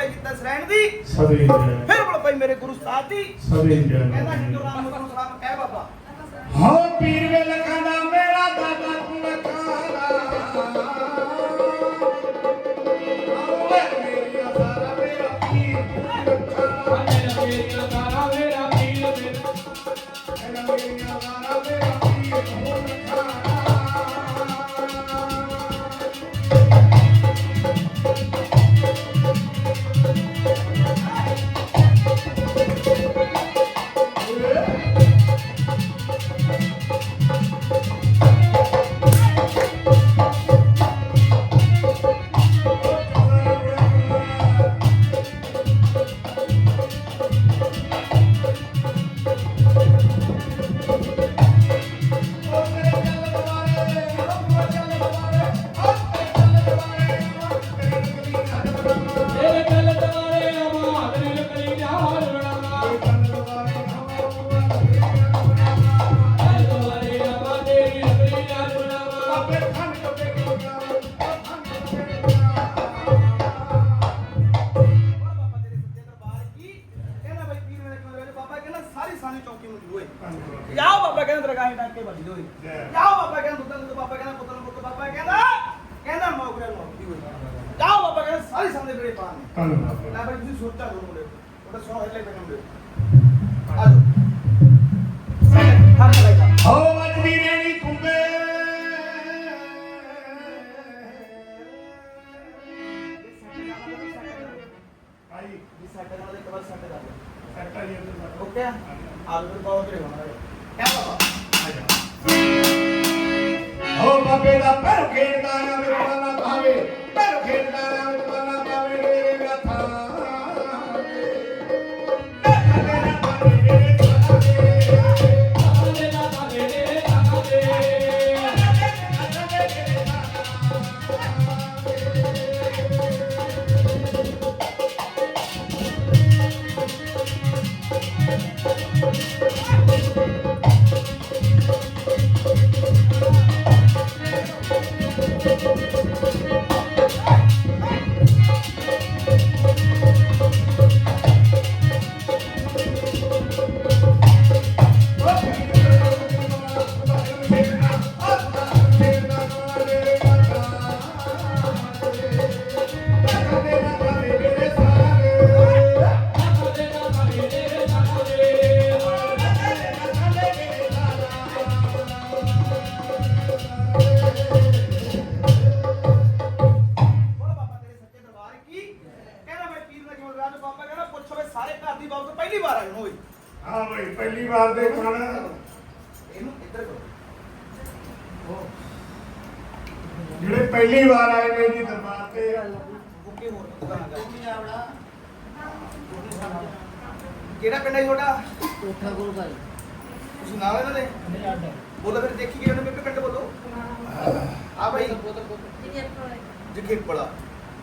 ਪੈ ਕੀਤਾ ਸਰੈਣ ਦੀ? ਸਦੇ ਜੈ ਫਿਰ ਬੋਲ ਪਈ ਮੇਰੇ ਗੁਰੂ ਸਾਹਿਬ ਦੀ। ਸਦੇ ਕਹਿੰਦਾ ਹਿੰਦੂ ਰਾਮ ਹੋ ਬਾਬੇ ਦਾ ਪੈਰ ਖੇਡਦਾ ਆ ਵੇ ਪੁਰਾਣਾ ਕਹਾਵੇ ਪੈਰ ਖੇਡਦਾ ਆ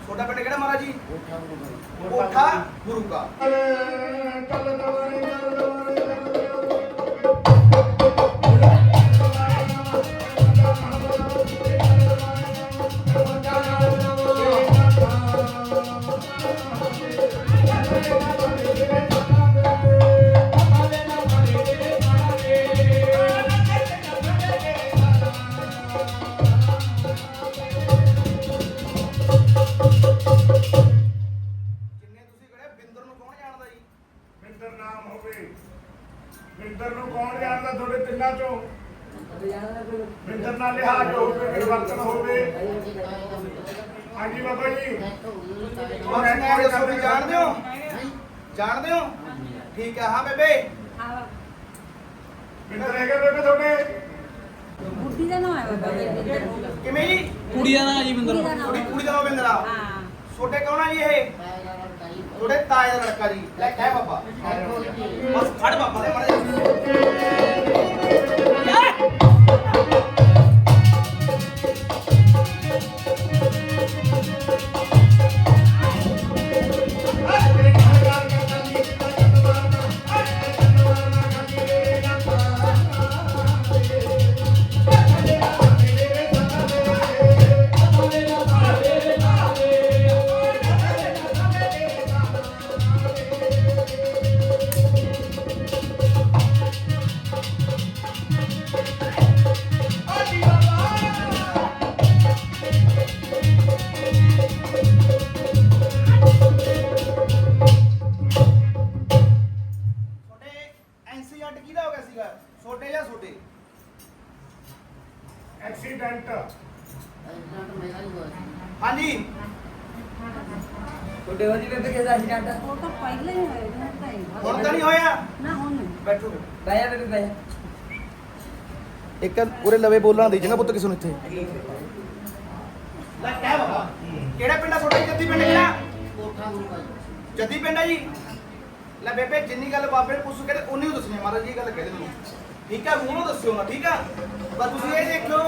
ਛੋਟਾ ਪਿੰਡ ਕਿਹੜਾ ਮਹਾਰਾਜ ਜੀ? ਕੋਠਾ ਗੁਰੂ ਕਾ। ਮਿੰਦਰ ਨਾਲ ਲਿਹਾਜ਼ ਹੋਵੇ ਪਰਿਵਰਤਨ ਹੋਵੇ। ਹਾਂਜੀ ਬਾਬਾ ਜੀ। ਮੈਂ ਸਭ ਜਾਣਦੇ ਹੋ? ਜਾਣਦੇ ਹੋ? ਠੀਕ ਆ ਹਾਂ ਬੇਬੇ। ਮਿੰਦਰ ਹੈਗੇ ਬੇਬੇ ਤੁਹਾਡੇ? ਕੁੜੀ ਦਾ ਨਾਮ ਹੈ ਬਾਬਾ ਕਿਵੇਂ ਜੀ? ਕੁੜੀ ਦਾ ਜੀ ਬਿੰਦਰ। ਕੁੜੀ ਦਾ ਨਾਮ। ਬਿੰਦਰਾ। ਛੋਟੇ ਕੌਣ ਆ ਜੀ ਇਹ? ਥੋੜੇ ਤਾਏ ਦਾ ਲੜਕਾ ਜੀ। ਲੈ ਕਹਿ ਬਾਬਾ। ਬਸ ਫੜ ਬਾਬਾ ਦੇ ਮੜੇ ਇੱਕ ਉਰੇ ਲਵੇ ਬੋਲਣਾ ਦੀ ਚੰਗਾ ਪੁੱਤ ਕਿਸੇ ਨੂੰ ਇੱਥੇ। ਲੈ ਕਹਿ ਬਾਬਾ। ਕਿਹੜਾ ਪਿੰਡ ਆ ਤੁਹਾਡਾ ਜੀ? ਜੱਦੀ ਪਿੰਡ ਕਿਹੜਾ? ਕੋਠਾ ਜੱਦੀ ਪਿੰਡ ਆ ਜੀ? ਲੈ ਬੇਬੇ ਜਿੰਨੀ ਗੱਲ ਬਾਬੇ ਨੂੰ ਪੁੱਛ ਕੇ ਉਨੀ ਹੀ ਦੱਸਣੀ ਆ, ਮਹਾਰਾਜ ਜੀ ਇਹ ਗੱਲ ਕਹਿ ਦੇ ਮੈਨੂੰ ਠੀਕ ਆ ਮੂੰਹੋਂ ਦੱਸਿਓ ਨਾ ਠੀਕ ਆ? ਪਰ ਤੁਸੀਂ ਇਹ ਦੇਖਿਓ।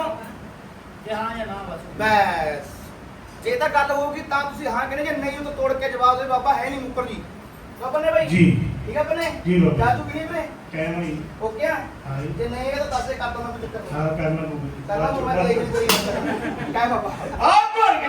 ਜੇ ਹਾਂ ਜਾਂ ਨਾ ਬਸ। ਬਸ। ਜੇ ਤਾਂ ਗੱਲ ਹੋਊਗੀ ਤਾਂ ਤੁਸੀਂ ਹਾਂ ਕਹਿੰਦੇ ਜੇ ਨਹੀਂ ਉਹ ਤਾਂ ਤੋੜ ਕੇ ਜਵਾਬ ਦੇ ਬਾਬਾ ਹੈ ਨਹੀਂ ਮੁੱਕਰ ਜੀ। ਬਾਬਾ ਨੇ ਭਾਈ ਜੀ। ਠੀਕ ਆ ਬਨੇ ਜੀ ਬਾਬਾ। ਜਾ ਤੂੰ ਕਿਨੇ ਬਨੇ ਕਹਿਣਾ ਹੀ ਓਕੇ ਆ ਹਾਂ ਜੀ। ਜੇ ਨਹੀਂ ਹੈਗਾ ਤਾਂ ਦੱਸੇ ਕਰ ਦੋ ਨਾ ਕੋਈ ਚੱਕਰ ਨਹੀਂ ਸਾਰਾ ਕਰਨਾ ਪਊਗਾ ਕਰਨਾ ਮੋਬਾਈਲ ਲੈ ਕੇ ਕਰੀ ਕਾਹ ਬਾਬਾ ਆ ਭਰ ਕੇ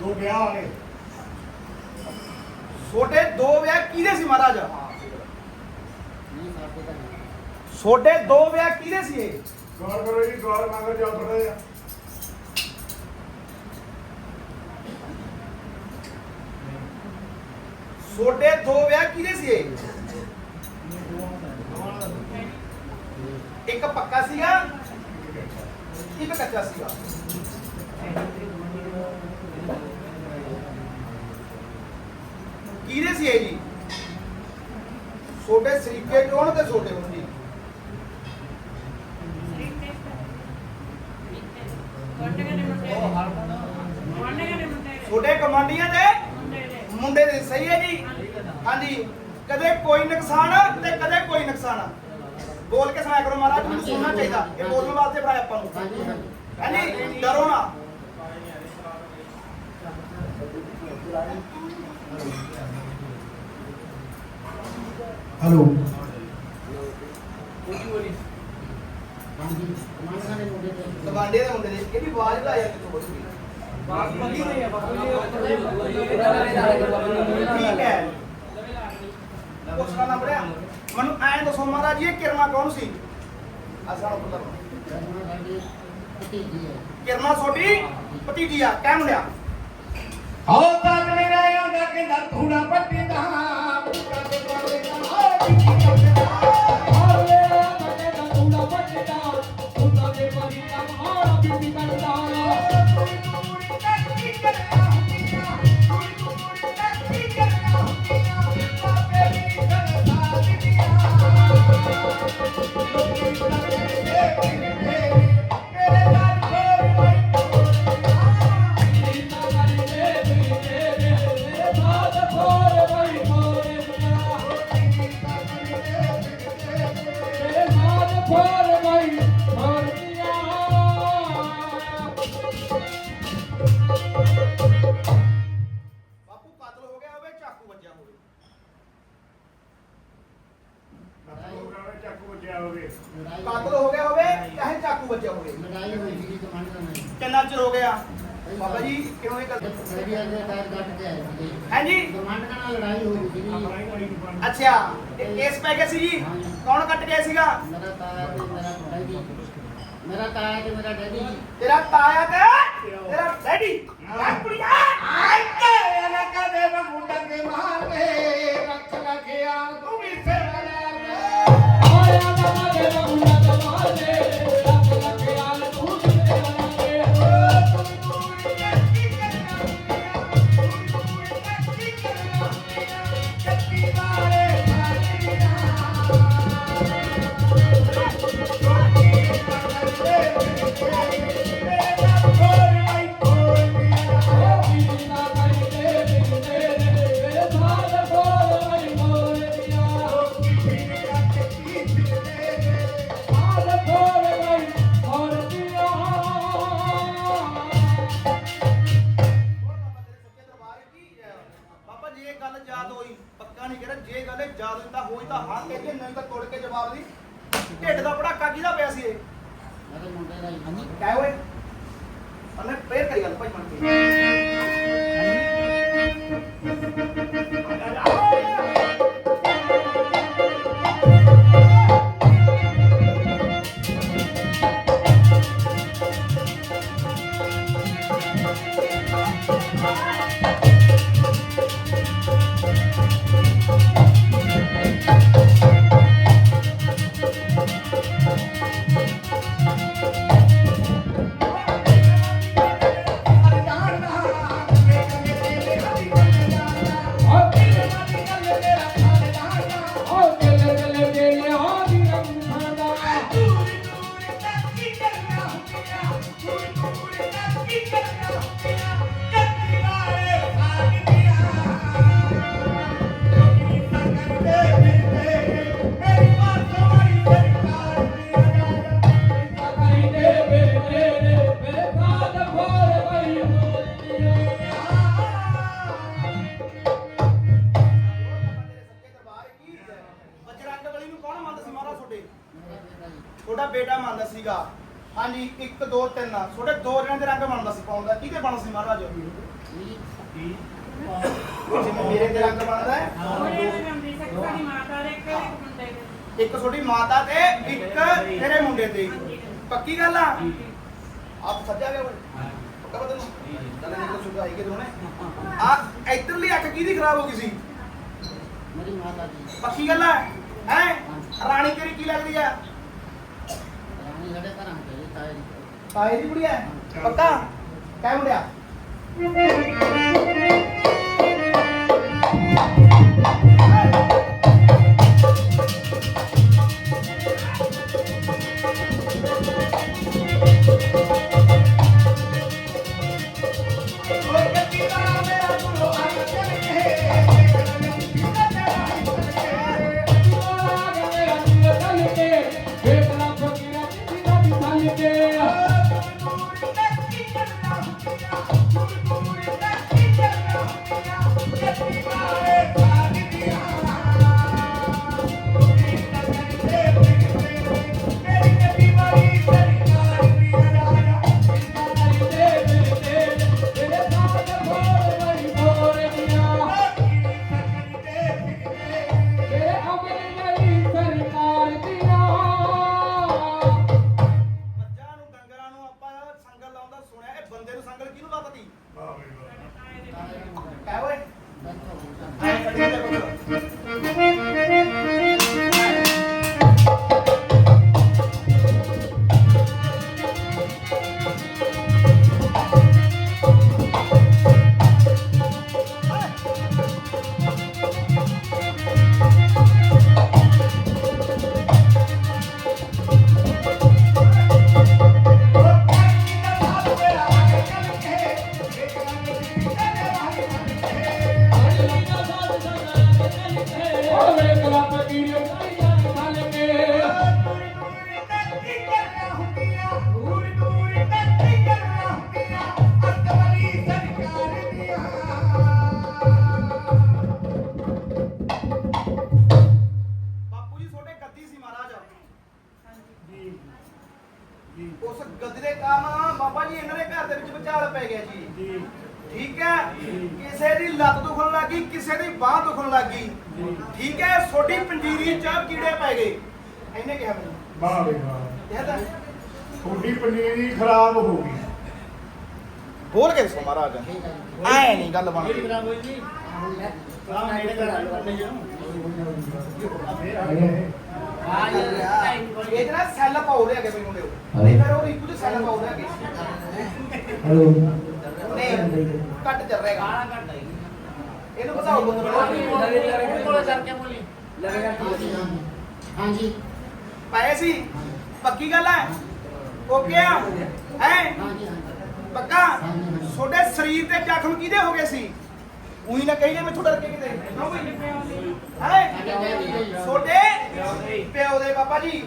ਦੋ ਵਿਆਹ ਵਾਲੇ ਛੋਟੇ ਦੋ ਵਿਆਹ ਕਿਹਦੇ ਸੀ ਮਹਾਰਾਜ? ਨਹੀਂ ਸਾਡੇ ਤਾਂ ਨਹੀਂ। ਛੋਟੇ ਦੋ ਵਿਆਹ ਕਿਹਦੇ ਸੀ ਇਹ? ਗੌਰ ਕਰੋ ਜੀ ਗੌਰ ਮੰਗੋ ਜਾ ਥੋੜਾ ਜਿਹਾ। ਛੋਟੇ ਦੋ ਵਿਆਹ ਕਿਹਦੇ ਸੀ ਇਹ? ਇੱਕ ਪੱਕਾ ਸੀਗਾ ਇੱਕ ਕੱਚਾ ਸੀਗਾ। ਕਿਹਦੇ ਸੀ ਇਹ ਜੀ? ਛੋਟੇ ਸਰੀਕੇ ਕੌਣ ਤੇ ਛੋਟੇ ਹੁੰਦੀ? ਛੋਟੇ ਕਮਾਂਡੀਆਂ ਦੇ? ਮੁੰਡੇ ਦੇ। ਸਹੀ ਹੈ ਜੀ? ਹਾਂਜੀ। ਕਦੇ ਕੋਈ ਨੁਕਸਾਨ ਤੇ ਕਦੇ ਕੋਈ ਨੁਕਸਾਨ। ਬੋਲ ਕੇ ਸੁਣਾਇਆ ਕਰੋ ਮਹਾਰਾਜ ਮੈਨੂੰ ਸੁਣਨਾ ਚਾਹੀਦਾ। ਇਹ ਬੋਲਣ ਵਾਸਤੇ ਬਣਾਇਆ ਆਪਾਂ ਨੂੰ। ਹਾਂਜੀ ਡਰੋ ਨਾ। ਹਲੋ ਮੰਗਾਂ ਦੇ ਮੁੰਡੇ ਤੇ ਗਵਾਂਡੇ ਦੇ ਮੁੰਡੇ ਦੇ ਇਹ ਵੀ ਆਵਾਜ਼ ਲਾ ਜਾਂਦੀ ਤੋਂ ਬੜੀ ਬਾਤ ਮੰਗੀ ਨਹੀਂ ਹੈ ਬਾਬੂ ਠੀਕ ਹੈ। ਪੁੱਛਣਾ ਨਾ ਪੜਿਆ। ਮੈਨੂੰ ਐਂ ਦੱਸੋ ਮਹਾਰਾਜ ਜੀ ਇਹ ਕਿਰਨਾ ਕੌਣ ਸੀ? ਅਸਾਂ ਨੂੰ ਪਤਾ ਕਿਰਨਾ ਛੋਟੀ ਭਤੀਜੀ ਆ ਕਹਿ ਮੁੰਡਿਆ। ਹੋ ਤਾਂ ਮੇਰਾ ਆਉਂਦਾ ਕਹਿੰਦਾ ਥੂੜਾ ਪੱਟੀ ਬਿੱਟੀ ਲੜਾਈ ਕਤਲ ਹੋ ਗਿਆ ਹੋਵੇ ਚਾਹੇ ਚਾਕੂ ਵੱਜਿਆ ਹੋਵੇ। ਲੜਾਈ ਹੋਈ ਸੀ ਕਮਾਂਡਰ ਨਾਲ ਕਿੰਨਾ ਚਿਰ ਹੋ ਗਿਆ? ਬਾਬਾ ਜੀ ਕਿਉਂ ਇਹ ਗੱਲ? ਮੇਰੀ ਅੱਜ ਟਾਇਰ ਕੱਟ ਕੇ ਆਏ ਸੀ ਹਾਂਜੀ। ਕਮਾਂਡਰ ਨਾਲ ਲੜਾਈ ਹੋਈ ਸੀ ਅੱਛਾ ਇਹ ਕੇਸ ਪੈ ਗਿਆ ਸੀ ਜੀ? ਕੌਣ ਕੱਟ ਗਿਆ ਸੀਗਾ? ਮੇਰਾ ਤਾਇਆ ਤੇ ਮੇਰਾ ਡੈਡੀ। ਮੇਰਾ ਤਾਇਆ ਤੇ ਮੇਰਾ ਡੈਡੀ। ਜੀ ਤੇਰਾ ਤਾਇਆ ਤੇ? ਤੇਰਾ ਡੈਡੀ? ਆਈ ਕੇ ਨਾ ਕਦੇ ਮੁੰਡਾ ਕੇ ਮਾਰੇ ਜਿਵੇਂ ਮੇਰੇ ਦੇ ਰੰਗ ਬਣਦਾ ਹੈ। ਇੱਕ ਤੁਹਾਡੀ ਮਾਤਾ ਤੇ ਇੱਕ ਤੇਰੇ ਮੁੰਡੇ ਤੇ। ਪੱਕੀ ਗੱਲ ਆ? ਆਪ ਸੱਜਾ ਗਿਆ ਓਏ ਪੱਕਾ ਬਤਾ ਤੈਨੂੰ ਚੱਲ ਇਹ ਤਾਂ ਸੁਧਾਈ ਕੇ ਦੋਨੇ ਆ ਇਧਰਲੀ ਅੱਖ ਕਿਹਦੀ ਖਰਾਬ ਹੋ ਗਈ ਸੀ? ਮੇਰੀ ਮਾਤਾ ਜੀ ਪੱਕੀ ਗੱਲ ਆ? ਹੈ? ਰਾਣੀ ਤੇਰੀ ਕੀ ਲੱਗਦੀ ਆ? ਰਾਣੀ ਸਾਡੇ ਘਰਾਂ ਜੀ ਤਾਏ ਦੀ। ਕੁੜੀ ਹੈ? ਪੱਕਾ? ਕਹਿ ਮੁੰਡਿਆ। ਓਏ ਬੋਲ ਕੇ ਦੱਸੋ ਮਹਾਰਾਜ। ਐ ਨਹੀਂ ਗੱਲ ਬਣਦੀ। ਕੋਈ ਨਹੀਂ ਆਹ ਨੇੜੇ ਕਰ ਲਓ ਆਪਣੇ ਜੀ ਆ ਇਹ ਜਿਹੜਾ ਸੈੱਲ ਪਾਉ ਰਿਹਾ ਕਿ ਮੈਨੂੰ ਮੁੰਡਿਓ ਨਹੀਂ ਫਿਰ ਉਹ ਇੱਕੋ ਜਿਹੇ ਸੈੱਲ ਪਾਉ ਰਿਹਾ ਕਿ ਹੈਲੋ। ਨਹੀਂ ਘੱਟ ਚੱਲ ਰਿਹਾ ਗਾਣਾ ਘੱਟ ਹੈ ਇਹਨੂੰ ਬਤਾਓ ਪੁੱਤ ਕੋਲ ਕਰਕੇ ਬੋਲੀ। ਹਾਂਜੀ। ਪਾਏ ਸੀ? ਪੱਕੀ ਗੱਲ ਹੈ? ਓਕੇ ਆ? ਹੈ? ਹਾਂਜੀ। ਪੱਕਾ ਤੁਹਾਡੇ ਸਰੀਰ ਤੇ ਜ਼ਖਮ ਕਿਹਦੇ ਹੋ ਗਏ ਸੀ? ਉਹੀ ਨਾ ਕਹੀ ਜੇ ਮੈਂ ਡਰ ਕੇ ਕਿਤੇ। ਕਿਉਂ ਬਈ ਹੈ? ਤੁਹਾਡੇ ਪਿਓ ਦੇ ਬਾਬਾ ਜੀ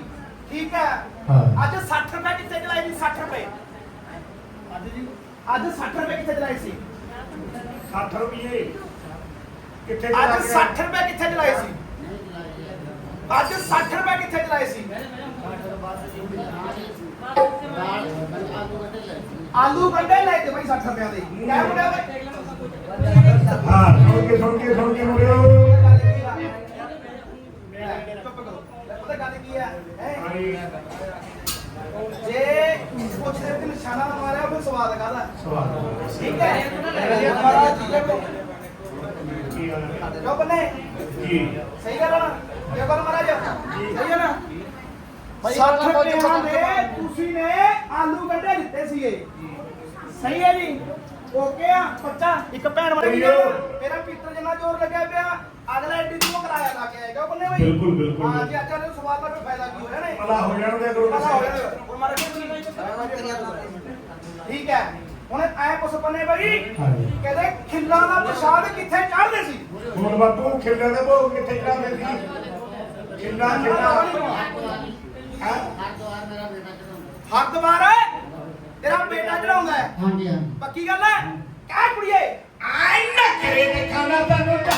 ਠੀਕ ਹੈ? ਹਾਂ। ਅੱਜ 60 ਰੁਪਏ ਕਿੱਥੇ ਚਲਾਏ ਸੀ? 60 ਰੁਪਏ। ਅੱਜ ਜੀ ਅੱਜ 60 ਰੁਪਏ ਕਿੱਥੇ ਚਲਾਏ ਸੀ? 60 ਰੁਪਏ ਕਿੱਥੇ ਅੱਜ ਚਲਾ 60 ਰੁਪਏ ਕਿੱਥੇ ਚਲਾਏ ਸੀ? ਅੱਜ 60 ਰੁਪਏ ਕਿੱਥੇ ਚਲਾਏ ਸੀ? ਆਲੂ ਗੰਡੇ ਲੈ ਕੇ ਬਈ 60 ਰੁਪਏ ਦੇ। ਕਿਆ ਮੁੰਡਿਆ ਹਾਂ ਸੁਣ ਕੇ ਸੁਣ ਕੇ ਸੁਣ ਕੇ ਮੁੜਿਓ ਚੁੱਪ ਕਰੋ ਪਤਾ ਗੱਲ ਕੀ ਹੈ ਹੈਂ? ਜੇ ਪੁੱਛਦੇ ਕਿ ਨਿਸ਼ਾਨਾ ਨਾ ਮਾਰਿਆ ਫਿਰ ਸਵਾਦ ਕਾਹਦਾ ਸਵਾਲ ਠੀਕ ਹੈ ਜੇ ਮਹਾਰਾਜ ਜੀ ਦੇ ਹੈ? ਜੋ ਬੰਨੇ ਜੀ ਸਹੀ ਗੱਲ ਆ ਨਾ? ਇਹ ਗੱਲ ਮਹਾਰਾਜ ਸਹੀ ਹੈ ਨਾ? 60 ਗੱਲ ਰੁਪਏ ਦੇ ਤੁਸੀਂ ਨੇ ਆਲੂ ਗੰਡੇ ਦਿੱਤੇ ਸੀਗੇ। ਸਹੀ ਹੈ ਜੀ? ਓਕੇ ਆ ਬੱਚਾ ਇੱਕ ਭੈਣ ਵਾਲੀ। ਮੇਰਾ ਪੀਤਰ ਜਿੰਨਾ ਜ਼ੋਰ ਲੱਗਿਆ ਪਿਆ ਅਗਲਾ ਐਡੀ ਤੋਂ ਕਰਾਇਆ ਲਾ ਕੇ ਆਏਗਾ ਬੰਨੇ ਬਈ। ਬਿਲਕੁਲ, ਬਿਲਕੁਲ। ਹਾਂ ਜੀ ਅੱਛਾ ਨੇ ਸਵਾਲ ਦਾ ਕੋਈ ਫਾਇਦਾ ਕੀ ਹੋਇਆ ਨੇ? ਭਲਾ ਹੋ ਜਾਣਗੇ ਗੁਰੂ ਪਤਾ ਹੋ ਜਾਣਾ ਉਹ ਮਰ ਗਏ ਠੀਕ ਹੈ। ਹੁਣ ਐ ਪੁੱਛ ਬੰਨੇ ਬਈ ਕਹਿੰਦੇ ਖਿੱਲਾਂ ਦਾ ਪ੍ਰਸ਼ਾਦ ਕਿੱਥੇ ਚੜ੍ਹਦੇ ਸੀ? ਹੁਣ ਬਾਪੂ ਖਿੱਲੇ ਦੇ ਭੋਗ ਕਿੱਥੇ ਚੜਾਉਂਦੇ ਸੀ? ਖਿੱਲਾ ਖਿੱਲਾ। ਹਾਂ? ਹਰਦਵਾਰ ਤੇਰਾ ਬੇਟਾ ਚੜਾਉਂਦਾ ਹੈ? ਹਾਂਜੀ ਹਾਂਜੀ। ਪੱਕੀ ਗੱਲ ਹੈ? ਕਹਿ ਕੁੜੀਏ। ਆਈ ਨਖਰੇ ਦੇ ਖਾਣਾ ਤੈਨੂੰ ਤੇ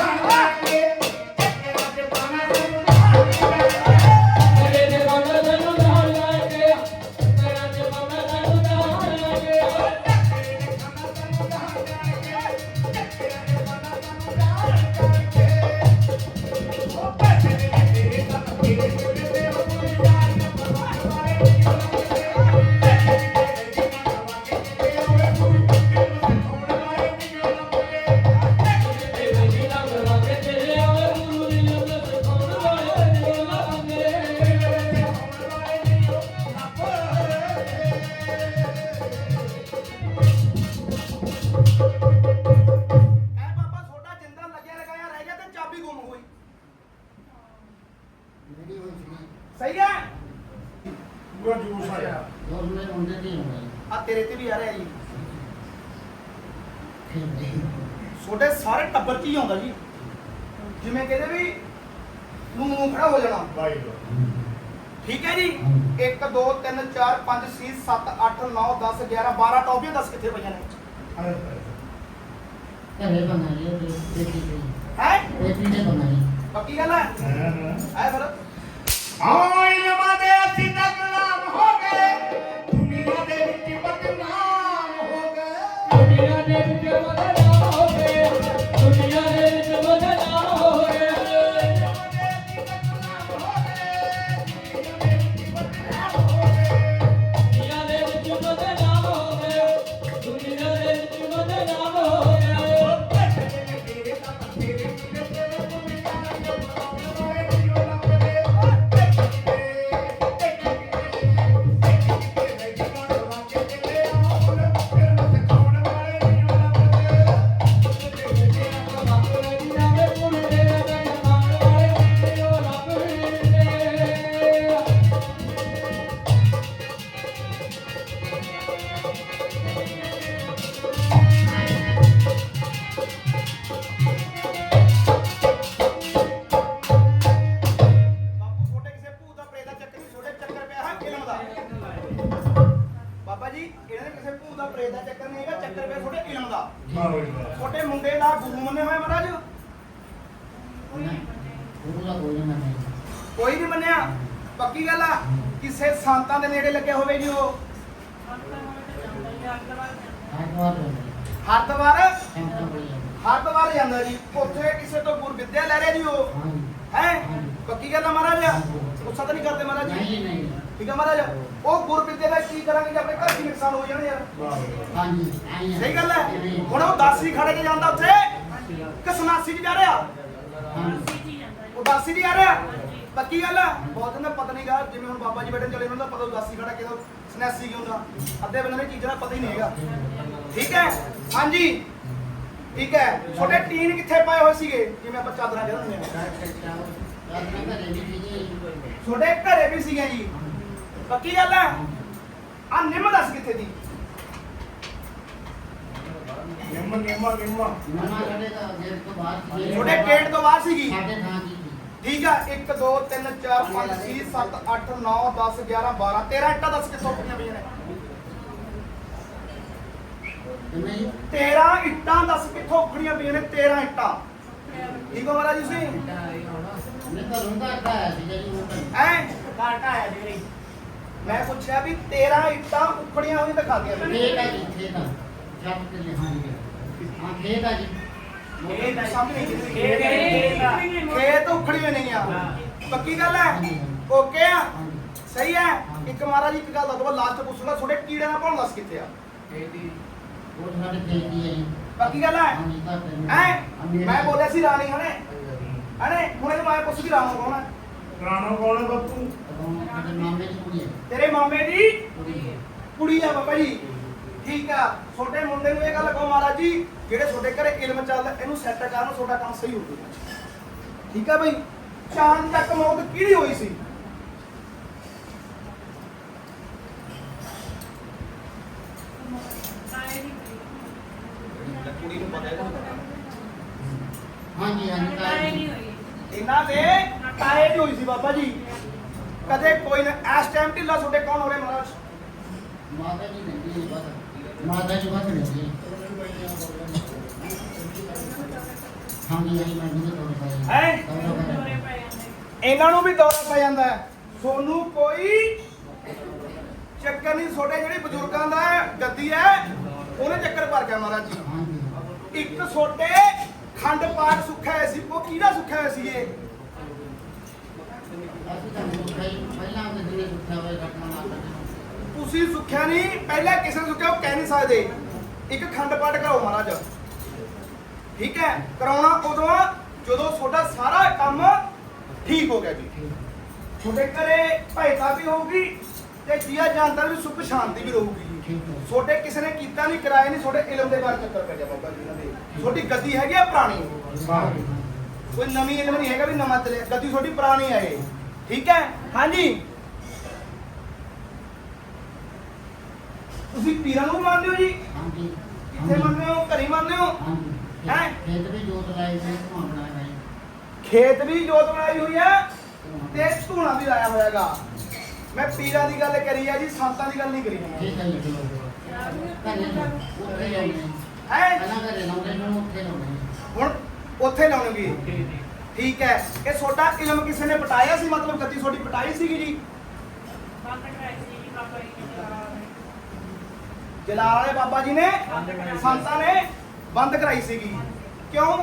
1 2 3 4 5 6 7 8 9 10 11 12 ਟੌਫੀਆਂ 10 ਕਿੱਥੇ ਪਈਆਂ ਨੇ? ਹੈ। ਪੱਕੀ ਗੱਲ ਹੈ? ਐ ਫਿਰ। ਆਇਨ ਹਰਦਵਾਰ ਹਰਦਵਾਰ ਜਾਂਦਾ ਜੀ। ਉੱਥੇ ਕਿਸੇ ਤੋਂ ਗੁਰ ਵਿੱਦਿਆ ਲੈ ਰਿਹਾ ਜੀ ਉਹ। ਹੈ? ਪੱਕੀ ਗੱਲ ਆ ਮਹਾਰਾਜ? ਗੁੱਸਾ ਤਾਂ ਨਹੀਂ ਕਰਦੇ ਮਹਾਰਾਜ ਜੀ। ਨਹੀਂ ਨਹੀਂ। ਠੀਕ ਆ ਮਹਾਰਾਜ? ਉਹ ਗੁਰ ਵਿੱਦਿਆ ਦਾ ਕੀ ਕਰਾਂਗੇ ਜੇ? ਆਪਣੇ ਘਰ ਦੀ ਨੁਕਸਾਨ ਹੋ ਜਾਣਾ ਯਾਰ ਸਹੀ ਗੱਲ ਹੈ ਹੁਣ ਉਹ ਦਾਸੀ ਖੜੇ ਕੇ ਜਾਂਦਾ ਉੱਥੇ। ਕਿ ਸਨਾਸੀ ਚ ਜਾ ਰਿਹਾ? ਹਾਂਜੀ। ਉਹ ਦਾਸੀ ਨਹੀਂ ਆ ਰਿਹਾ ਪੱਕੀ ਗੱਲ ਆ। ਬਹੁਤ ਦਿਨ ਪਤਾ ਨਹੀਂ ਗਾ। ਜਿਵੇਂ ਹੁਣ ਬਾਬਾ ਜੀ ਬੈਠੇ ਚਲੇ ਉਹਨਾਂ ਦਾ ਪਤਾ ਉਦਾਸੀ ਖੜਾ ਕਿਹਦਾ ਸਨੈਸੀ ਕਿਉਂ ਦਾ ਅੱਧੇ ਬੰਦੇ ਨੇ ਚੀਜ਼ਾਂ ਦਾ ਪਤਾ ਹੀ ਨਹੀਂ ਹੈਗਾ। ਠੀਕ ਹੈ? ਹਾਂਜੀ। ਠੀਕ ਹੈ। ਛੋਟੇ ਟੀਨ ਕਿੱਥੇ ਪਾਏ ਹੋਏ ਸੀਗੇ? ਜਿਵੇਂ ਆਪਾਂ ਚਾਦਰਾਂ ਕਹਿੰਦੇ ਹੁੰਦੇ ਆ ਛੋਟੇ ਘਰੇ ਵੀ ਸੀਗੇ ਜੀ। ਪੱਕੀ ਗੱਲ ਹੈ? ਆ ਨਿੰਮ ਦੱਸ ਕਿੱਥੇ ਦੀ? ਨਿੰਮ ਨਿੰਮ ਨਿੰਮ। ਦਾ ਛੋਟੇ ਗੇਟ ਤੋਂ ਬਾਹਰ ਸੀਗੀ। ਸਾਡੇ ਥਾਂ ਦੀ। ਸੀ ਠੀਕ ਆ 1 2 3 4 5 6 7 8 9 10 11 12 13 ਇੱਟਾਂ ਦੱਸ ਕਿੱਥੋਂ ਪਈਆਂ ਪਈਆਂ ਨੇ? ਤੇ ਮੈਂ 13 ਇੱਟਾਂ ਦੱਸ ਕਿੱਥੋਂ ਉਖੜੀਆਂ ਪਈਆਂ ਨੇ 13 ਇੱਟਾਂ। ਠੀਕ ਹੋ ਮਹਾਰਾਜ ਜੀ? ਆਇਆ ਸੀ ਘਾਟਾ ਆਇਆ ਜੀ ਮੈਂ ਪੁੱਛਿਆ ਵੀ 13 ਇੱਟਾਂ ਉਖੜੀਆਂ ਹੋਈਆਂ ਦਿਖਾ ਦਿਆਂ। ਖੇਤ ਆ ਜੀ ਖੇਤ ਆ। ਛੱਤ ਤੇ ਲਿਖਾਂਗੇ ਹਾਂ ਖੇਤ ਆ ਜੀ ਸਾਹਮਣੇ ਖੇਤ ਖੇਤ ਉਖੜੀ ਹੋਈ ਨਹੀਂ ਆ। ਪੱਕੀ ਗੱਲ ਹੈ? ਓਕੇ ਆ? ਹਾਂਜੀ ਸਹੀ ਹੈ? ਇੱਕ ਮਹਾਰਾਜ ਜੀ ਇੱਕ ਗੱਲ ਦੱਸੋ ਲਾਸਟ ਪੁੱਛੂਗਾ ਤੁਹਾਡੇ ਕੀੜੇ ਨਾਲ ਪਾਉਣ ਦੱਸ ਕਿੱਥੇ ਆ? ਉਹ ਸਾਡੇ ਖੇਤ ਦੀ ਹੈ ਜੀ। ਪੱਕੀ ਗੱਲ ਹੈ? ਹਾਂਜੀ ਤਾਂ ਤੇ ਐ ਮੈਂ ਬੋਲਿਆ ਸੀ ਰਾਣੀ ਹਣੇ। ਹਣੇ? ਹੁਣ ਇਹ ਮੈਂ ਪੁੱਛ ਵੀ ਰਾਣਾ ਕੌਣ ਹੈ? ਰਾਣੋ ਕੌਣ ਹੈ ਬੱਪੂ ਸਾਡੇ ਮਾਮੇ ਦੀ ਕੁੜੀ ਹੈ। ਤੇਰੇ ਮਾਮੇ ਦੀ ਕੁੜੀ ਹੈ। ਕੁੜੀ ਆ ਬਾਬਾ ਜੀ। ਠੀਕ ਆ ਛੋਟੇ ਮੁੰਡੇ ਨੂੰ ਇਹ ਗੱਲ ਕਹੋ ਮਹਾਰਾਜ ਜੀ ਜਿਹੜੇ ਤੁਹਾਡੇ ਘਰੇ ਇਲਮ ਚੱਲਦਾ ਇਹਨੂੰ ਸੈੱਟ ਕਰਨ ਤੁਹਾਡਾ ਕੰਮ ਸਹੀ ਹੋ ਜਾਊਗਾ ਠੀਕ ਆ ਬਈ ਚਾਂਦ ਤੱਕ ਮੌਤ ਕਿਹੜੀ ਹੋਈ ਸੀ ਕੁੜੀ ਨੂੰ ਪਤਾ ਹਾਂਜੀ ਹਾਂਜੀ ਤਾਂ ਇਹਨਾਂ ਦੇ ਤਾਏ ਦੀ ਹੋਈ ਸੀ ਬਾਬਾ ਜੀ। ਕਦੇ ਕੋਈ ਨਾ ਇਸ ਟਾਈਮ ਢਿੱਲਾ ਤੁਹਾਡੇ ਕੌਣ ਹੋ ਰਹੇ ਮਹਾਰਾਜ। ਮਾਤਾ ਜੀ ਰਹਿੰਦੀ ਹੈ ਬਸ। ਮਾਤਾ ਜੀ ਹੈ ਮੈਂ ਵੀ ਪਾਇਆ ਹੈਂ? ਇਹਨਾਂ ਨੂੰ ਵੀ ਦੌਰਾ ਪੈ ਜਾਂਦਾ ਹੈ। ਸੋਨੂੰ ਕੋਈ ਚੱਕਰ ਨਹੀਂ ਤੁਹਾਡੇ ਜਿਹੜੇ ਬਜ਼ੁਰਗਾਂ ਦਾ ਗੱਦੀ ਹੈ ਉਹਨੇ ਚੱਕਰ ਭਰ ਗਿਆ ਮਹਾਰਾਜ ਜੀ। ਇੱਕ ਛੋਟੇ ਖੰਡ ਪਾਠ ਸੁੱਖਿਆ ਹੋਇਆ ਸੀ ਉਹ ਕਿਹਦਾ ਸੁੱਖਿਆ ਹੋਇਆ ਸੀ ਇਹ? ਅਸੀਂ ਤਾਂ ਪਹਿਲਾਂ ਦੇ ਦਿਨੇ ਸੁੱਖਿਆ ਹੋਇਆ ਘਟਨਾ ਨਾ ਕਰਦੇ ਤੁਸੀਂ ਸੁੱਖਿਆ ਨਹੀਂ, ਪਹਿਲਾਂ ਕਿਸੇ ਨੂੰ ਸੁੱਖਿਆ, ਉਹ ਕਹਿ ਨਹੀਂ ਸਕਦੇ। ਇੱਕ ਖੰਡ ਪਾਠ ਕਰਾਓ ਮਹਾਰਾਜ। ਠੀਕ ਹੈ? ਕਰਾਉਣਾ ਉਦੋਂ ਆ ਜਦੋਂ ਤੁਹਾਡਾ ਸਾਰਾ ਕੰਮ ਠੀਕ ਹੋ ਗਿਆ ਜੀ। ਤੁਹਾਡੇ ਘਰੇ ਭਾਈਤਾ ਵੀ ਹੋਊਗੀ ਤੇ ਜੀਆ ਜਾਂਦਾ ਵੀ ਸੁੱਖ ਸ਼ਾਂਤੀ ਵੀ ਰਹੂਗੀ। ਜੀ ਤੁਹਾਡੇ ਕਿਸੇ ਨੇ ਕੀਤਾ ਨਹੀਂ, ਕਰਾਇਆ ਨਹੀਂ, ਤੁਹਾਡੇ ਇਲਮ ਦੇ ਬਾਰੇ ਚੱਕਰ ਪੈ ਗਿਆ ਬਾਬਾ ਜੀ ਦੇ। ਤੁਹਾਡੀ ਗੱਦੀ ਹੈਗੀ ਆ ਪੁਰਾਣੀ। ਕੋਈ ਨਵੀਂ ਇਲਮ ਨਹੀਂ ਹੈਗਾ ਵੀ ਨਵਾਂ ਚੱਲਿਆ। ਗੱਦੀ ਤੁਹਾਡੀ ਪੁਰਾਣੀ ਹੈ ਇਹ। ਠੀਕ ਹੈ? ਹਾਂਜੀ। ਤੁਸੀਂ ਪੀਰਾਂ ਨੂੰ ਮੰਨਦੇ ਹੋ ਜੀ? ਹਾਂਜੀ। ਕਿੱਥੇ ਮੰਨਦੇ ਹੋ ਘਰੀ ਮੰਨਦੇ ਹੋ? ਹਾਂਜੀ। ਹੈਂ? ਖੇਤ ਵੀ ਜੋਤ ਲਾਈ ਤੇ ਘੁੰਮਣਾ ਹੈ ਖੇਤ ਵੀ ਜੋਤ ਬਣਾਈ ਹੋਈ ਹੈ ਤੇ ਧੂਣਾ ਵੀ ਲਾਇਆ ਹੋਇਆਗਾ। ਮੈਂ ਪੀਰਾਂ ਦੀ ਗੱਲ ਕਰੀ ਆ ਜੀ ਸੰਤਾਂ ਦੀ ਗੱਲ ਨਹੀਂ ਕਰੀ ਜੀ ਉੱਥੇ ਲਾਉਣੇ ਹੈ ਪਹਿਲਾਂ ਘਰੇ ਲਾਉਂਦੇ ਨੇ ਉੱਥੇ ਲਾਉਣੇ ਹੁਣ ਉੱਥੇ ਲਾਉਣਗੇ। ਠੀਕ ਹੈ। ਇਹ ਤੁਹਾਡਾ ਇਲਮ ਕਿਸੇ ਨੇ ਪਟਾਇਆ ਸੀ? ਮਤਲਬ ਗੱਦੀ ਤੁਹਾਡੀ ਪਟਾਈ ਸੀਗੀ ਜੀ? ਜਲਾਲ ਵਾਲੇ ਬਾਬਾ ਜੀ ਨੇ ਸੰਤਾਂ ਨੇ ਬੰਦ ਕਰਾਈ ਸੀਗੀ। ਕਿਉਂ?